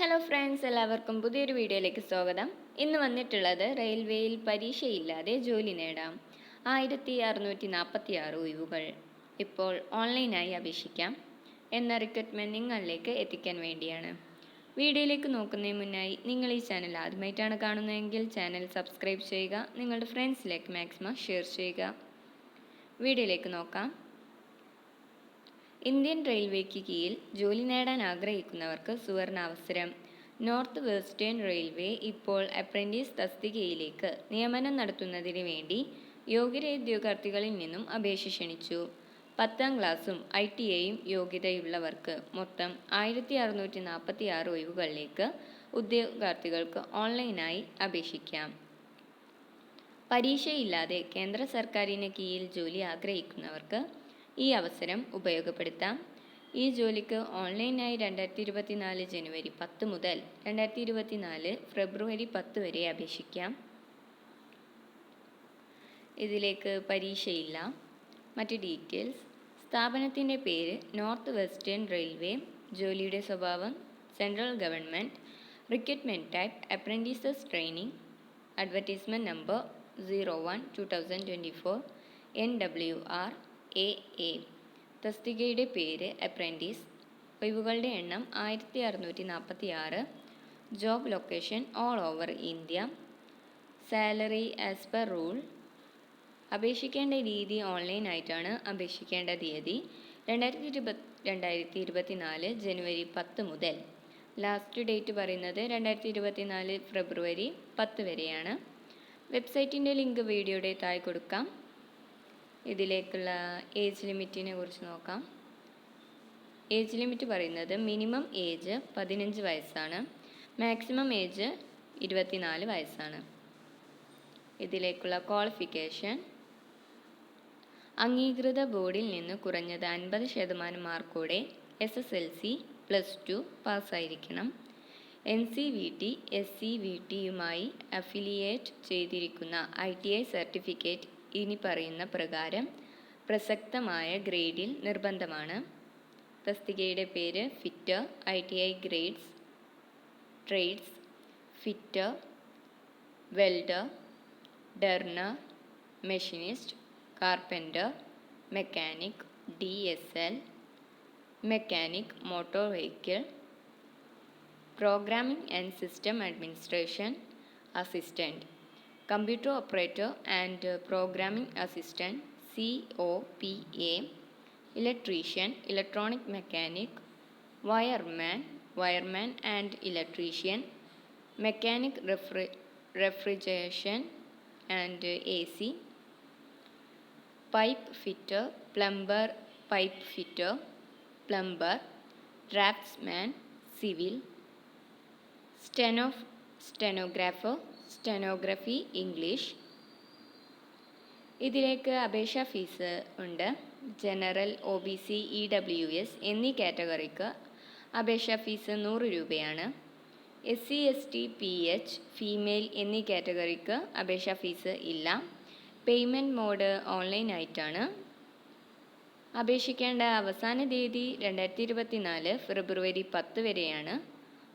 Hello friends എല്ലാവർക്കും പുതിയൊരു വീഡിയോയിലേക്ക് സ്വാഗതം. ഇന്ന് വന്നിട്ടുള്ളത് റെയിൽവേയിൽ പരീക്ഷയില്ലാതെ ജോലി നേടാം. ആയിരത്തി അറുന്നൂറ്റി നാൽപ്പത്തി ആറ് ഒഴിവുകൾ. ഇപ്പോൾ ഓൺലൈനായി അപേക്ഷിക്കാം. എന്ന റിക്രൂട്ട്മെന്റ് നിങ്ങളിലേക്ക് എത്തിക്കാൻ വേണ്ടിയാണ്. വീഡിയോയിലേക്ക് നോക്കുന്നതിന് മുന്നായി നിങ്ങൾ ഈ ചാനൽ ആദ്യമായിട്ടാണ് കാണുന്നതെങ്കിൽ ചാനൽ സബ്സ്ക്രൈബ് ചെയ്യുക. നിങ്ങളുടെ ഫ്രണ്ട്സിലേക്ക് മാക്സിമം ഷെയർ ചെയ്യുക. വീഡിയോയിലേക്ക് നോക്കാം. ഇന്ത്യൻ റെയിൽവേക്ക് കീഴിൽ ജോലി നേടാൻ ആഗ്രഹിക്കുന്നവർക്ക് സുവർണാവസരം. നോർത്ത് വെസ്റ്റേൺ റെയിൽവേ ഇപ്പോൾ അപ്രന്റീസ് തസ്തികയിലേക്ക് നിയമനം നടത്തുന്നതിന് വേണ്ടി യോഗ്യരായ ഉദ്യോഗാർത്ഥികളിൽ നിന്നും അപേക്ഷ ക്ഷണിച്ചു. പത്താം ക്ലാസ്സും ഐ ടി ഐയും യോഗ്യതയുള്ളവർക്ക് മൊത്തം ആയിരത്തി അറുന്നൂറ്റി നാൽപ്പത്തി ആറ് ഒഴിവുകളിലേക്ക് ഉദ്യോഗാർത്ഥികൾക്ക് ഓൺലൈനായി അപേക്ഷിക്കാം. പരീക്ഷയില്ലാതെ കേന്ദ്ര സർക്കാരിന് കീഴിൽ ജോലി ആഗ്രഹിക്കുന്നവർക്ക് ഈ അവസരം ഉപയോഗപ്പെടുത്താം. ഈ ജോലിക്ക് ഓൺലൈനായി രണ്ടായിരത്തി ഇരുപത്തിനാല് ജനുവരി പത്ത് മുതൽ രണ്ടായിരത്തി ഇരുപത്തിനാല് ഫെബ്രുവരി പത്ത് വരെ അപേക്ഷിക്കാം. ഇതിലേക്ക് പരീക്ഷയില്ല. മറ്റ് ഡീറ്റെയിൽസ്. സ്ഥാപനത്തിന്റെ പേര് നോർത്ത് വെസ്റ്റേൺ റെയിൽവേ. ജോലിയുടെ സ്വഭാവം central government. Recruitment type apprentices training. Advertisement number zero one two thousand twenty four. N W R A A. തസ്തികയുടെ പേര് അപ്രന്റീസ് ഒഴിവുകളുടെ എണ്ണം ആയിരത്തി അറുന്നൂറ്റി നാൽപ്പത്തി ആറ് job location all over India. Salary as per rule. അപേക്ഷിക്കേണ്ട രീതി ഓൺലൈനായിട്ടാണ് അപേക്ഷിക്കേണ്ട തീയതി. രണ്ടായിരത്തി ഇരുപത് രണ്ടായിരത്തി ഇരുപത്തിനാല് ജനുവരി പത്ത് മുതൽ. ലാസ്റ്റ് ഡേറ്റ് പറയുന്നത് രണ്ടായിരത്തി ഇരുപത്തിനാല് ഫെബ്രുവരി പത്ത് വരെയാണ്. വെബ്സൈറ്റിന്റെ ലിങ്ക് വീഡിയോയുടെ താഴെ കൊടുക്കാം. ഇതിലേക്കുള്ള ഏജ് ലിമിറ്റിനെ കുറിച്ച് നോക്കാം. ഏജ് ലിമിറ്റ് പറയുന്നത് മിനിമം ഏജ് പതിനഞ്ച് വയസ്സാണ്. മാക്സിമം ഏജ് ഇരുപത്തിനാല് വയസ്സാണ്. ഇതിലേക്കുള്ള ക്വാളിഫിക്കേഷൻ അംഗീകൃത ബോർഡിൽ നിന്ന് കുറഞ്ഞത് അൻപത് ശതമാനം മാർക്കോടെ S S L C plus two പാസ്സായിരിക്കണം. N C V T S C V ടിയുമായി affiliate ചെയ്തിരിക്കുന്ന ഐ ടി ഐ സർട്ടിഫിക്കറ്റ് ഇനി പറയുന്ന പ്രകാരം പ്രസക്തമായ ഗ്രേഡിൽ നിർബന്ധമാണ്. തസ്തികയുടെ പേര് fitter I T I grades trades fitter welder turner machinist carpenter mechanic D S L mechanic motor vehicle programming and system administration assistant. computer operator and programming assistant, COPA, electrician, electronic mechanic, wireman, wireman and electrician, mechanic refri- refrigeration and AC, pipe fitter, plumber, pipe fitter, plumber, draftsman, civil, steno- stenographer, stenography English ഇതിലേക്ക് അപേക്ഷാ fees ഉണ്ട്. General O B C E W S എന്നീ കാറ്റഗറിക്ക് അപേക്ഷാ fees നൂറ് രൂപയാണ്. S C S T P H female എന്നീ കാറ്റഗറിക്ക് അപേക്ഷാ ഫീസ് ഇല്ല. പേയ്മെന്റ് മോഡ് ഓൺലൈൻ ആയിട്ടാണ്. അപേക്ഷിക്കേണ്ട അവസാന തീയതി രണ്ടായിരത്തി ഇരുപത്തി നാല് ഫെബ്രുവരി പത്ത് വരെയാണ്.